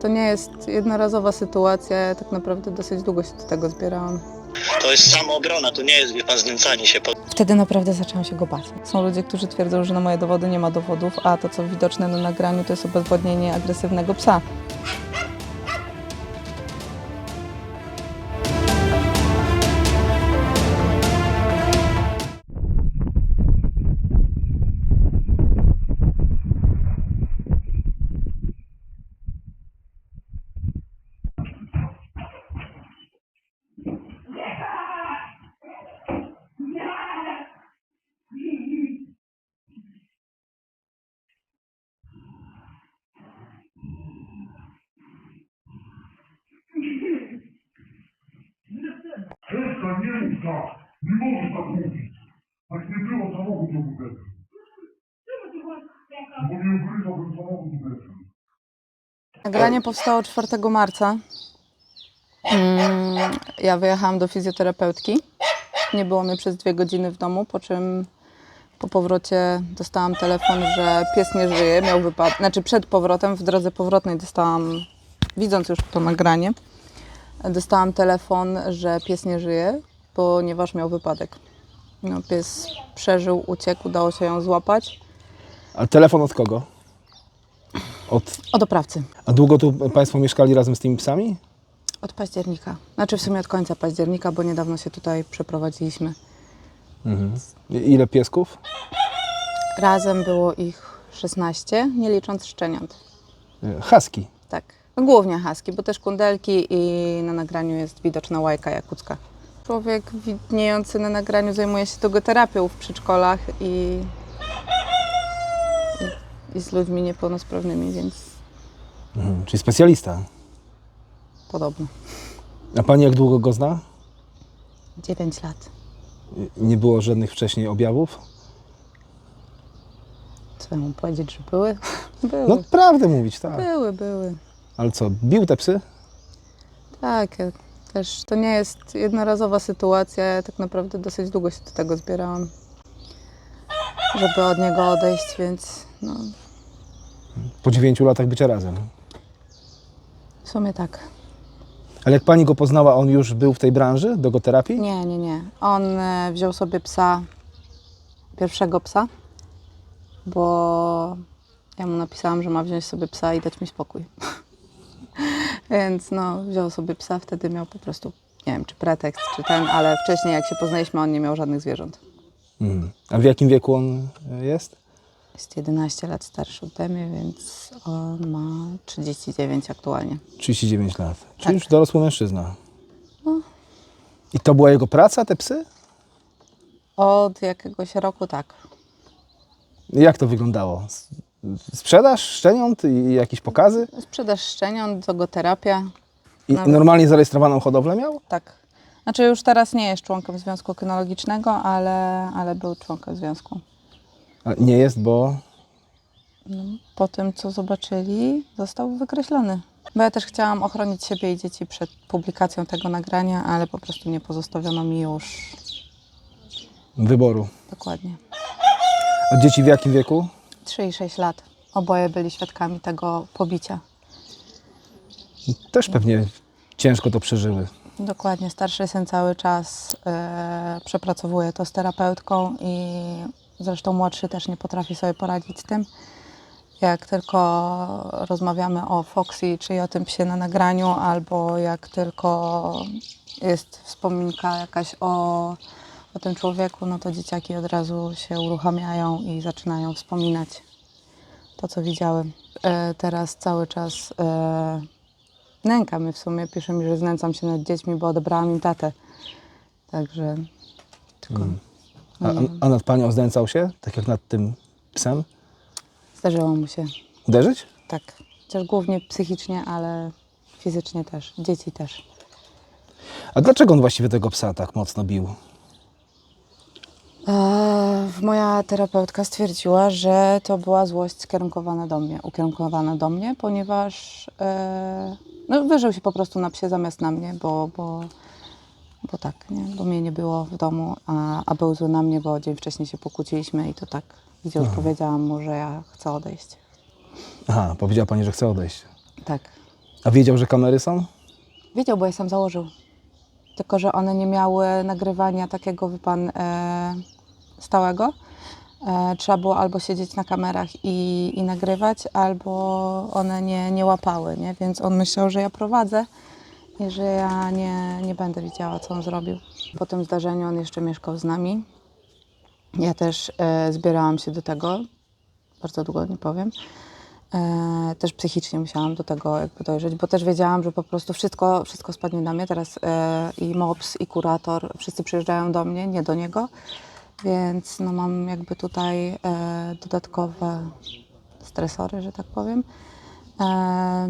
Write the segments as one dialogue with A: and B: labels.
A: To nie jest jednorazowa sytuacja, ja tak naprawdę dosyć długo się do tego zbierałam.
B: To jest samoobrona, to nie jest, wie pan, znęcanie się. Po...
A: Wtedy naprawdę zaczęłam się go bać. Są ludzie, którzy twierdzą, że na moje dowody nie ma dowodów, a to, co widoczne na nagraniu, to jest obezwładnienie agresywnego psa.
C: Mów tak! Nie możesz tak mówić! Tak nie było samochód do budety. Bo nie ugryzałbym samochód budety.
A: Nagranie powstało 4 marca. Mm, Ja wyjechałam do fizjoterapeutki. Nie było mnie przez dwie godziny w domu, po czym po powrocie dostałam telefon, że pies nie żyje, miał wypadek. Znaczy przed powrotem, w drodze powrotnej dostałam, widząc już to nagranie, dostałam telefon, że pies nie żyje, ponieważ miał wypadek. No, pies przeżył, uciekł, udało się ją złapać.
D: A telefon od kogo? Od...
A: Od oprawcy.
D: A długo tu Państwo mieszkali razem z tymi psami?
A: Od października. Znaczy w sumie od końca października, bo niedawno się tutaj przeprowadziliśmy.
D: I- Ile piesków?
A: Razem było ich 16, nie licząc szczeniąt.
D: E, Husky.
A: Tak. Głównie haski, bo też kundelki i na nagraniu jest widoczna łajka jakucka. Człowiek widniejący na nagraniu zajmuje się logoterapią w przedszkolach i, i, i z ludźmi niepełnosprawnymi, więc
D: Mhm, czyli specjalista.
A: podobno.
D: A Pani jak długo go zna?
A: 9 lat.
D: I- Nie było żadnych wcześniej objawów?
A: Co ja mam powiedzieć, że były? Były.
D: No prawdę mówić, tak.
A: Były, były.
D: Ale co, bił te psy?
A: Tak, też to nie jest jednorazowa sytuacja. Ja tak naprawdę dosyć długo się do tego zbierałam, żeby od niego odejść, więc no,
D: Po dziewięciu latach bycia razem.
A: w sumie tak.
D: Ale jak Pani go poznała, on już był w tej branży dogoterapii?
A: Nie, nie, nie. On e, wziął sobie psa, pierwszego psa, bo ja mu napisałam, że ma wziąć sobie psa i dać mi spokój. Więc no, wziął sobie psa, wtedy miał po prostu, nie wiem, czy pretekst, czy ten, ale wcześniej jak się poznaliśmy, on nie miał żadnych zwierząt.
D: Mhm. A w jakim wieku on e, jest?
A: Jest 11 lat starszy ode mnie, więc on ma 39 aktualnie.
D: 39 lat. Czyli
A: Tak.
D: już dorosły mężczyzna. I to była jego praca, te psy?
A: Od jakiegoś roku tak.
D: Jak to wyglądało? Sprzedaż szczeniąt i jakieś pokazy?
A: Sprzedaż szczeniąt, zogoterapia,
D: I
A: Nawet.
D: normalnie zarejestrowaną hodowlę miał?
A: tak. Znaczy już teraz nie jest członkiem Związku Kynologicznego, ale, ale był członkiem związku.
D: A nie jest, bo
A: Po tym, co zobaczyli, został wykreślony. Bo ja też chciałam ochronić siebie i dzieci przed publikacją tego nagrania, ale po prostu nie pozostawiono mi już
D: wyboru.
A: dokładnie.
D: A dzieci w jakim wieku?
A: 3 i 6 lat. Oboje byli świadkami tego pobicia.
D: Też pewnie ciężko to przeżyły.
A: Dokładnie, starszy syn cały czas e, przepracowuje to z terapeutką i zresztą młodszy też nie potrafi sobie poradzić z tym. Jak tylko rozmawiamy o Foxy, czyli o tym psie na nagraniu, albo jak tylko jest wspominka jakaś o, o tym człowieku, no to dzieciaki od razu się uruchamiają i zaczynają wspominać to, co widziały. E, teraz cały czas e, nęka mnie w sumie. Pisze mi, że znęcam się nad dziećmi, bo odebrałam im tatę. Także tylko
D: A, a nad panią znęcał się, tak jak nad tym psem?
A: zdarzyło mu się.
D: Uderzyć?
A: Tak. Chociaż głównie psychicznie, ale fizycznie też. Dzieci też.
D: A dlaczego on właściwie tego psa tak mocno bił?
A: Moja terapeutka stwierdziła, że to była złość skierunkowana do mnie, ukierunkowana do mnie, ponieważ e, no, wyżył się po prostu na psie zamiast na mnie, bo, bo, bo tak, nie? bo mnie nie było w domu, a, a był zły na mnie, bo dzień wcześniej się pokłóciliśmy i to tak, gdzie już powiedziałam mu, że ja chcę odejść.
D: Aha, powiedziała pani, że chce odejść.
A: Tak.
D: A wiedział, że kamery są?
A: Wiedział, bo je sam założył. Tylko, że one nie miały nagrywania takiego, wie pan, e, stałego. E, trzeba było albo siedzieć na kamerach i, i nagrywać, albo one nie, nie łapały, nie? Więc on myślał, że ja prowadzę i że ja nie, nie będę widziała, co on zrobił. Po tym zdarzeniu on jeszcze mieszkał z nami. Ja też e, zbierałam się do tego, bardzo długo nie powiem. E, też psychicznie musiałam do tego jakby dojrzeć, bo też wiedziałam, że po prostu wszystko, wszystko spadnie na mnie. Teraz e, i MOPS, i kurator, wszyscy przyjeżdżają do mnie, nie do niego. Więc no, mam jakby tutaj e, dodatkowe stresory, że tak powiem. E,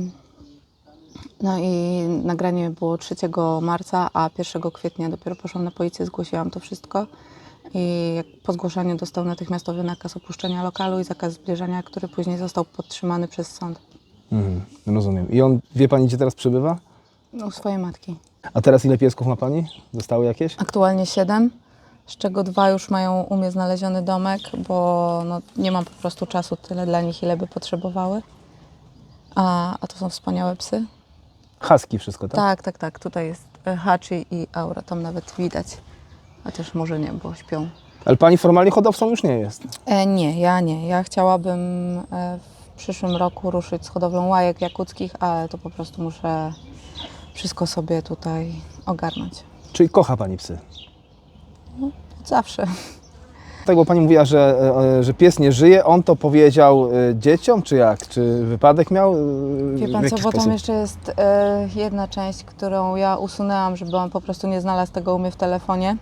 A: no i nagranie było 3 marca, a 1 kwietnia dopiero poszłam na policję, zgłosiłam to wszystko. I po zgłoszeniu dostał natychmiastowy nakaz opuszczenia lokalu i zakaz zbliżania, który później został podtrzymany przez sąd
D: Mhm, rozumiem. I on, wie pani, gdzie teraz przebywa?
A: No, u swojej matki.
D: A teraz ile piesków ma pani? Zostały jakieś?
A: Aktualnie siedem, z czego dwa już mają u mnie znaleziony domek, bo no, nie mam po prostu czasu tyle dla nich, ile by potrzebowały. A, a to są wspaniałe psy.
D: Husky wszystko, tak?
A: Tak, tak, tak. Tutaj jest e, Hachi i Aura, tam nawet widać. Też może nie, bo śpią.
D: Ale pani formalnie hodowcą już nie jest.
A: E, nie, ja nie. Ja chciałabym e, w przyszłym roku ruszyć z hodowlą łajek jakuckich, ale to po prostu muszę wszystko sobie tutaj ogarnąć.
D: Czyli kocha pani psy.
A: Zawsze.
D: Tak, bo pani mówiła, że, e, że pies nie żyje. On to powiedział e, dzieciom, czy jak? Czy wypadek miał? E,
A: Wie pan
D: jaki
A: co, bo tam
D: sposób?
A: jeszcze jest e, jedna część, którą ja usunęłam, żeby on po prostu nie znalazł tego u mnie w telefonie.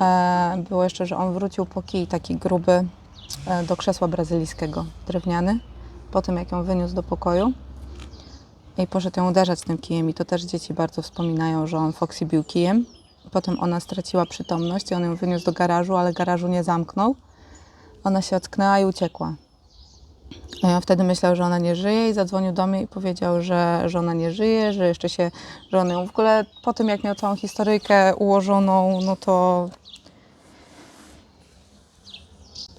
A: E, było jeszcze, że on wrócił po kij taki gruby e, do krzesła brazylijskiego, drewniany, po tym jak ją wyniósł do pokoju i poszedł ją uderzać tym kijem i to też dzieci bardzo wspominają, że on Foxy bił kijem. Potem ona straciła przytomność i on ją wyniósł do garażu, ale garażu nie zamknął. Ona się ocknęła i uciekła. Ja wtedy myślał, że ona nie żyje i zadzwonił do mnie i powiedział, że, że ona nie żyje, że jeszcze się, że on ją w ogóle po tym jak miał całą historyjkę ułożoną, no to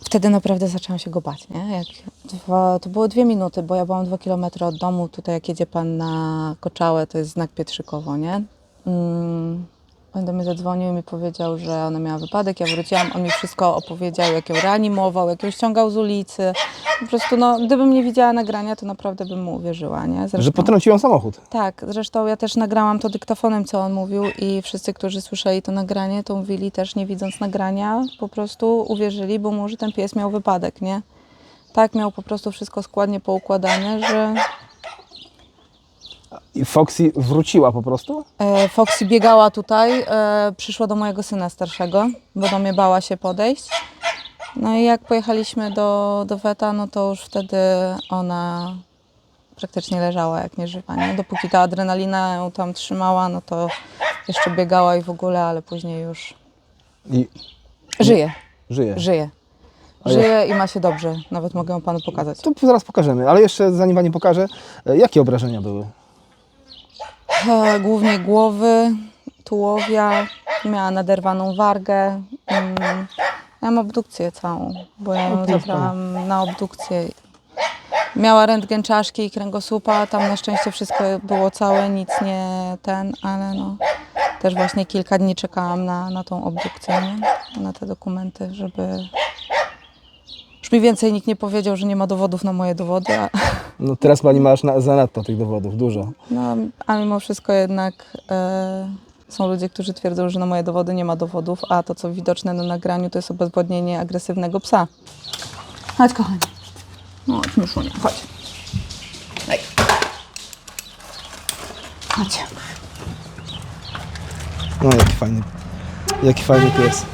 A: wtedy naprawdę zaczęłam się go bać, nie? Jak dwa, to było dwie minuty, bo ja byłam dwa kilometry od domu, tutaj jak jedzie pan na Koczałę, to jest znak Pietrzykowo, nie? Mm. On do mnie zadzwonił i mi powiedział, że ona miała wypadek. Ja wróciłam, on mi wszystko opowiedział, jak ją reanimował, jak ją ściągał z ulicy. Po prostu, no, gdybym nie widziała nagrania, to naprawdę bym mu uwierzyła, nie?
D: Że potrącił ją samochód.
A: Tak, zresztą ja też nagrałam to dyktafonem, co on mówił i wszyscy, którzy słyszeli to nagranie, to mówili też nie widząc nagrania, po prostu uwierzyli, bo może ten pies miał wypadek, nie? Tak, miał po prostu wszystko składnie poukładane, że
D: I Foxy wróciła po prostu?
A: e, Foxy biegała tutaj, e, przyszła do mojego syna starszego, bo do mnie bała się podejść. No i jak pojechaliśmy do, do Weta, no to już wtedy ona praktycznie leżała jak nieżywa, nie? Dopóki ta adrenalina ją tam trzymała, no to jeszcze biegała i w ogóle, ale później już
D: I
A: żyje,
D: żyje.
A: żyje.
D: A ja-
A: Żyje i ma się dobrze, nawet mogę ją panu pokazać.
D: To zaraz pokażemy, ale jeszcze zanim pani pokaże, e, jakie obrażenia były?
A: Głównie głowy, tułowia, miała naderwaną wargę. Mm, Miałam obdukcję całą, bo ja ją zabrałam na obdukcję. Miała rentgen czaszki i kręgosłupa, tam na szczęście wszystko było całe, nic nie ten, ale no też właśnie kilka dni czekałam na, na tą obdukcję, nie? na te dokumenty, żeby... Już mi więcej nikt nie powiedział, że nie ma dowodów na moje dowody, a,
D: No teraz pani masz na, zanadto tych dowodów, dużo.
A: No, a mimo wszystko jednak e, są ludzie, którzy twierdzą, że na moje dowody nie ma dowodów, a to, co widoczne na nagraniu, to jest obezwładnienie agresywnego psa. Chodź, kochanie. No, Chodź, myszunia, chodź. Daj. Chodź.
D: No jaki fajny, jaki fajny pies.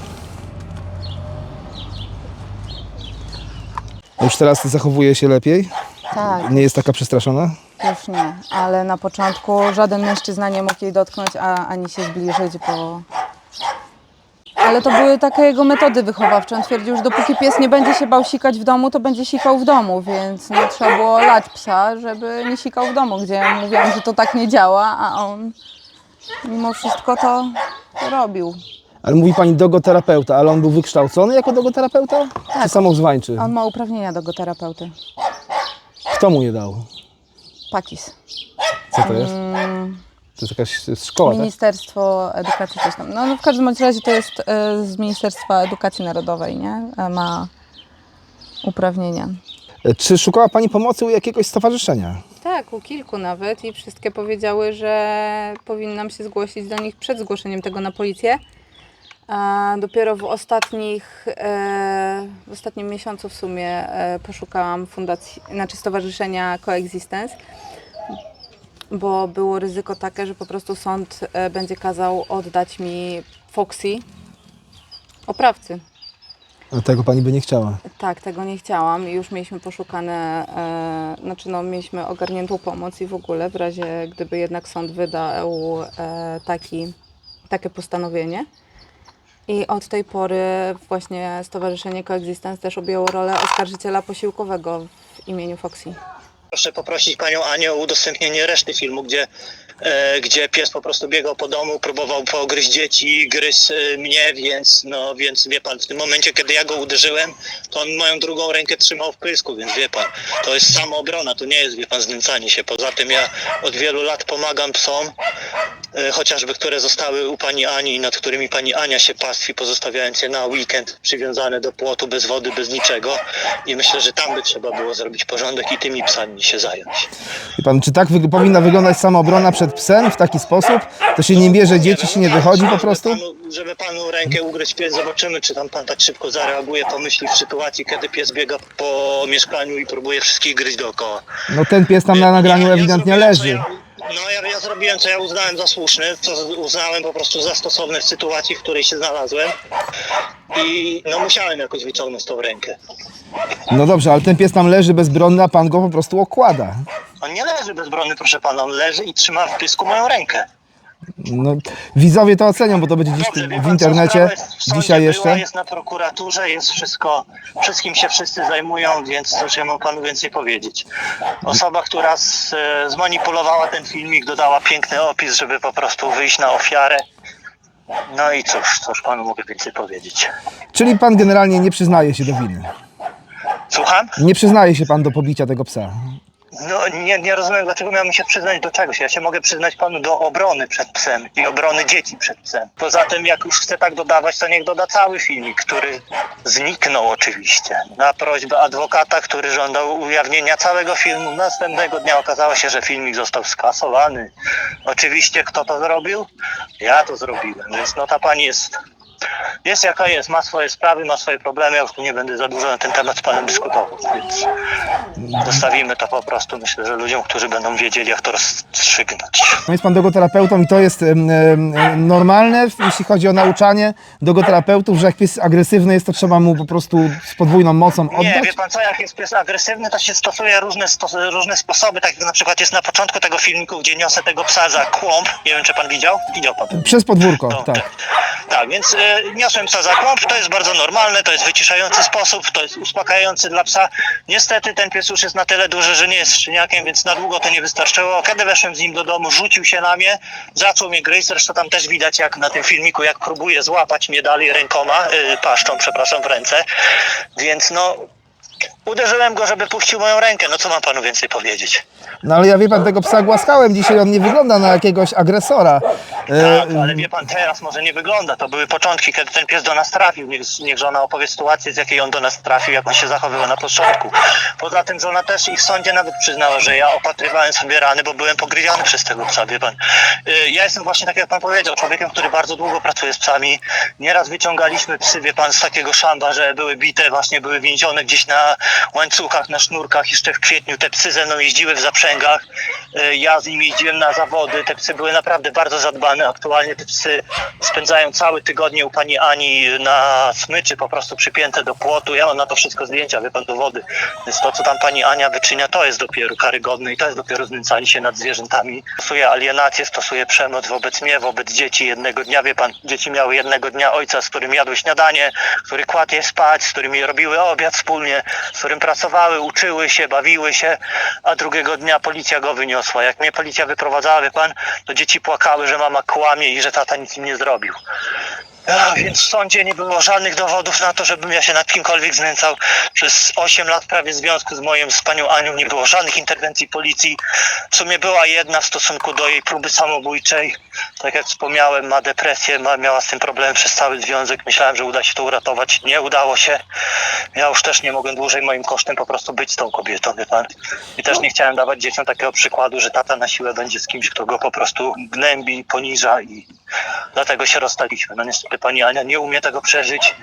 D: Już teraz zachowuje się lepiej?
A: Tak,
D: Nie jest taka przestraszona?
A: już nie, ale na początku żaden mężczyzna nie mógł jej dotknąć, a, ani się zbliżyć, bo... Ale to były takie jego metody wychowawcze. On twierdził, że dopóki pies nie będzie się bał sikać w domu, to będzie sikał w domu, więc no, trzeba było lać psa, żeby nie sikał w domu, gdzie ja mówiłam, że to tak nie działa, a on mimo wszystko to, robił.
D: Ale mówi pani dogoterapeuta, ale on był wykształcony jako dogoterapeuta? Czy samozwańczy?
A: On ma uprawnienia do go terapeuty.
D: Kto mu je dał?
A: Pakis.
D: Co to jest?
A: Mm,
D: To jest jakaś szkoła, tak?
A: Ministerstwo Edukacji coś tam. No, no w każdym bądź razie to jest e, z Ministerstwa Edukacji Narodowej, nie? E, Ma uprawnienia.
D: E, Czy szukała Pani pomocy u jakiegoś stowarzyszenia?
A: Tak, u kilku nawet i wszystkie powiedziały, że powinnam się zgłosić do nich przed zgłoszeniem tego na policję. A dopiero w ostatnich, e, w ostatnim miesiącu w sumie e, poszukałam fundacji, znaczy stowarzyszenia Coexistence, bo było ryzyko takie, że po prostu sąd e, będzie kazał oddać mi Foxy oprawcy.
D: A tego Pani by nie chciała.
A: Tak, tego nie chciałam i już mieliśmy poszukane, e, znaczy no, mieliśmy ogarniętą pomoc i w ogóle w razie gdyby jednak sąd wydał e, taki, takie postanowienie. I od tej pory właśnie Stowarzyszenie Coexistence też objęło rolę oskarżyciela posiłkowego w imieniu Foxy.
B: Proszę poprosić panią Anię o udostępnienie reszty filmu, gdzie, e, gdzie pies po prostu biegał po domu, próbował pogryźć dzieci, gryzł e, mnie, więc no więc wie pan, w tym momencie kiedy ja go uderzyłem, to on moją drugą rękę trzymał w pysku, więc wie pan, to jest samoobrona, to nie jest wie pan znęcanie się. Poza tym ja od wielu lat pomagam psom, chociażby które zostały u pani Ani, nad którymi pani Ania się pastwi, pozostawiając je na weekend przywiązane do płotu, bez wody, bez niczego. I myślę, że tam by trzeba było zrobić porządek i tymi psami się zająć.
D: Wie Pan, czy tak wyg- powinna wyglądać samoobrona przed psem w taki sposób? To się nie bierze dzieci, się nie wychodzi po prostu?
B: Żeby panu, żeby panu rękę ugryźć pies, zobaczymy, czy tam pan tak szybko zareaguje, pomyśli w sytuacji, kiedy pies biega po mieszkaniu i próbuje wszystkich gryźć dookoła.
D: No ten pies tam na nagraniu ewidentnie leży.
B: No ja, ja zrobiłem, co ja uznałem za słuszne, co uznałem po prostu za stosowne w sytuacji, w której się znalazłem. I no musiałem jakoś wyciągnąć tą rękę.
D: No dobrze, ale ten pies tam leży bezbronny, a Pan go po prostu okłada.
B: On nie leży bezbronny, proszę pana, on leży i trzyma w pysku moją rękę.
D: No, widzowie to ocenią, bo to będzie dziś
B: Dobrze, wie
D: w
B: pan,
D: internecie,
B: co, sprawa jest w sądzie
D: dzisiaj
B: Była,
D: jeszcze.
B: jest na prokuraturze, jest wszystko, wszystkim się wszyscy zajmują, więc cóż ja mam panu więcej powiedzieć. Osoba, która z, e, zmanipulowała ten filmik, dodała piękny opis, żeby po prostu wyjść na ofiarę. No i cóż, cóż panu mogę więcej powiedzieć.
D: Czyli Pan generalnie nie przyznaje się do winy.
B: Słucham?
D: Nie przyznaje się Pan do pobicia tego psa.
B: No nie, nie rozumiem, dlaczego miałbym się przyznać do czegoś. Ja się mogę przyznać panu do obrony przed psem i obrony dzieci przed psem. Poza tym, jak już chce tak dodawać, to niech doda cały filmik, który zniknął oczywiście. Na prośbę adwokata, który żądał ujawnienia całego filmu. Następnego dnia okazało się, że filmik został skasowany. Oczywiście kto to zrobił? Ja to zrobiłem, więc no ta pani jest... Jest jaka jest, ma swoje sprawy, ma swoje problemy, ja już tu nie będę za dużo na ten temat z panem dyskutował, więc zostawimy to po prostu, myślę, że ludziom, którzy będą wiedzieli, jak to rozstrzygnąć.
D: No jest Pan dogoterapeutą i to jest em, em, normalne, jeśli chodzi o nauczanie dogoterapeutów, że jak pies agresywny jest, to trzeba mu po prostu z podwójną mocą
B: Nie,
D: oddać?
B: wie pan co, jak jest pies agresywny, to się stosuje różne, stos różne sposoby, tak jak na przykład jest na początku tego filmiku, gdzie niosę tego psa za kłąb, nie wiem, czy pan widział? Widział pan.
D: Przez podwórko,
B: No,
D: tak.
B: Tak, więc niosłem psa za kłąb, to jest bardzo normalne, to jest wyciszający sposób, to jest uspokajający dla psa. Niestety ten pies już jest na tyle duży, że nie jest szczeniakiem, więc na długo to nie wystarczyło. Kiedy weszłem z nim do domu, rzucił się na mnie, zaczął mnie gryźć, zresztą tam też widać jak na tym filmiku, jak próbuje złapać mnie dalej rękoma, y, paszczą, przepraszam, w ręce. Więc no, uderzyłem go, żeby puścił moją rękę. No co mam panu więcej powiedzieć?
D: No ale ja wie Pan, tego psa głaskałem dzisiaj, on nie wygląda na jakiegoś agresora. E,
B: Tak, ale wie pan, teraz może nie wygląda. To były początki, kiedy ten pies do nas trafił. Niech, niech żona opowie sytuację, z jakiej on do nas trafił, jak on się zachowywał na początku. Poza tym żona też i w sądzie nawet przyznała, że ja opatrywałem sobie rany, bo byłem pogryziony przez tego psa, wie pan. Y, Ja jestem właśnie, tak jak pan powiedział, człowiekiem, który bardzo długo pracuje z psami. Nieraz wyciągaliśmy psy, wie pan, z takiego szamba, że były bite, właśnie były więzione gdzieś na łańcuchach, na sznurkach. Jeszcze w kwietniu te psy ze mną jeździły w zaprzęgach. Y, Ja z nimi jeździłem na zawody. Te psy były naprawdę bardzo zadbane. Aktualnie te psy spędzają całe tygodnie u pani Ani na smyczy, po prostu przypięte do płotu. Ja mam na to wszystko zdjęcia, wie pan, dowody. Więc to, co tam pani Ania wyczynia, to jest dopiero karygodne i to jest dopiero znęcanie się nad zwierzętami. Stosuje alienację, stosuje przemoc wobec mnie, wobec dzieci. Jednego dnia, wie pan, dzieci miały jednego dnia ojca, z którym jadły śniadanie, który kładł je spać, z którymi robiły obiad wspólnie, z którym pracowały, uczyły się, bawiły się, a drugiego dnia policja go wyniosła. Jak mnie policja wyprowadzała, wie pan, to dzieci płakały, że mama kłamie i że tata nic im nie zrobił. Ja, więc w sądzie nie było żadnych dowodów na to, żebym ja się nad kimkolwiek znęcał. Przez 8 lat prawie w związku z moim, z panią Anią nie było żadnych interwencji policji. W sumie była jedna w stosunku do jej próby samobójczej. Tak jak wspomniałem, ma depresję, ma, miała z tym problem przez cały związek. Myślałem, że uda się to uratować. Nie udało się. Ja już też nie mogłem dłużej moim kosztem po prostu być z tą kobietą, wie pan. I też nie chciałem dawać dzieciom takiego przykładu, że tata na siłę będzie z kimś, kto go po prostu gnębi, poniża i dlatego się rozstaliśmy. No niestety pani Ania nie umie tego przeżyć,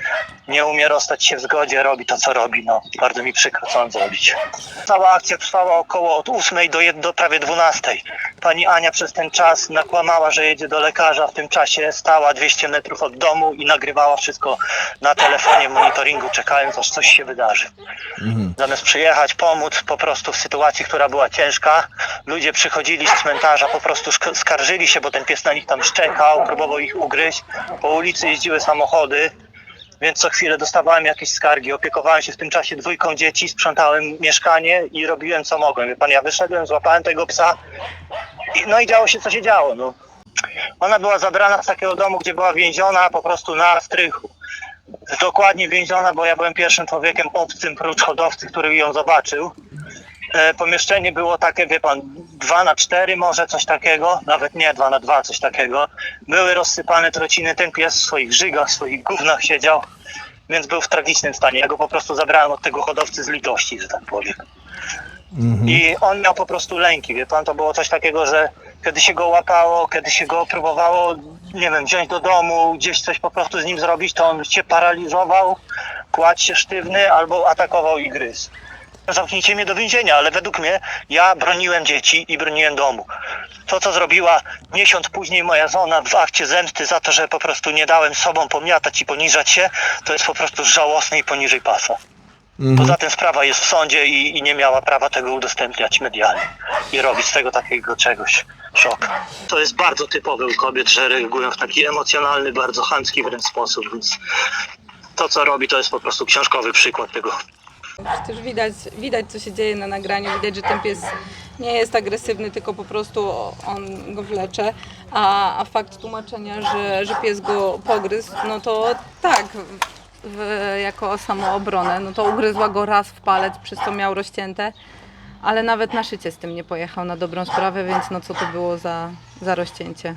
B: nie umie rozstać się w zgodzie, robi to co robi, no bardzo mi przykro co mam zrobić. Cała akcja trwała około od 8 do, do prawie 12. Pani Ania przez ten czas nakłamała, że jedzie do lekarza, w tym czasie stała 200 metrów od domu i nagrywała wszystko na telefonie, w monitoringu, czekając aż coś się wydarzy. Zamiast przyjechać, pomóc po prostu w sytuacji, która była ciężka, ludzie przychodzili z cmentarza, po prostu skarżyli się, bo ten pies na nich tam szczekał, próbował ich ugryźć. Po ulicy jeździły samochody, więc co chwilę dostawałem jakieś skargi. Opiekowałem się w tym czasie dwójką dzieci, sprzątałem mieszkanie i robiłem co mogłem. Wie pan, ja wyszedłem, złapałem tego psa i, no i działo się co się działo. No. Ona była zabrana z takiego domu, gdzie była więziona po prostu na strychu. Dokładnie więziona, bo ja byłem pierwszym człowiekiem obcym prócz hodowcy, który ją zobaczył. E, pomieszczenie było takie, wie pan, 2 na 4 może coś takiego, nawet nie 2 na 2 coś takiego. Były rozsypane trociny, ten pies w swoich żygach, w swoich gównach siedział, więc był w tragicznym stanie. Ja go po prostu zabrałem od tego hodowcy z litości, że tak powiem. I on miał po prostu lęki, wie pan, to było coś takiego, że kiedy się go łapało, kiedy się go próbowało, nie wiem, wziąć do domu, gdzieś coś po prostu z nim zrobić, to on się paraliżował, kładł się sztywny albo atakował i gryzł. Zamknijcie mnie do więzienia, ale według mnie ja broniłem dzieci i broniłem domu. To, co zrobiła miesiąc później moja żona w akcie zemsty za to, że po prostu nie dałem sobą pomiatać i poniżać się, to jest po prostu żałosne i poniżej pasa. Poza tym sprawa jest w sądzie i, i nie miała prawa tego udostępniać medialnie i robić z tego takiego czegoś. Szok. To jest bardzo typowe u kobiet, że reagują w taki emocjonalny, bardzo chamski wręcz sposób, więc to co robi to jest po prostu książkowy przykład tego.
E: Przecież widać, widać, co się dzieje na nagraniu, widać, że ten pies nie jest agresywny, tylko po prostu on go wlecze. A, a fakt tłumaczenia, że, że pies go pogryzł, no to tak, w, jako samoobronę, no to ugryzła go raz w palec, przez co miał rozcięte, ale nawet na szycie z tym nie pojechał na dobrą sprawę, więc no co to było za, za rozcięcie.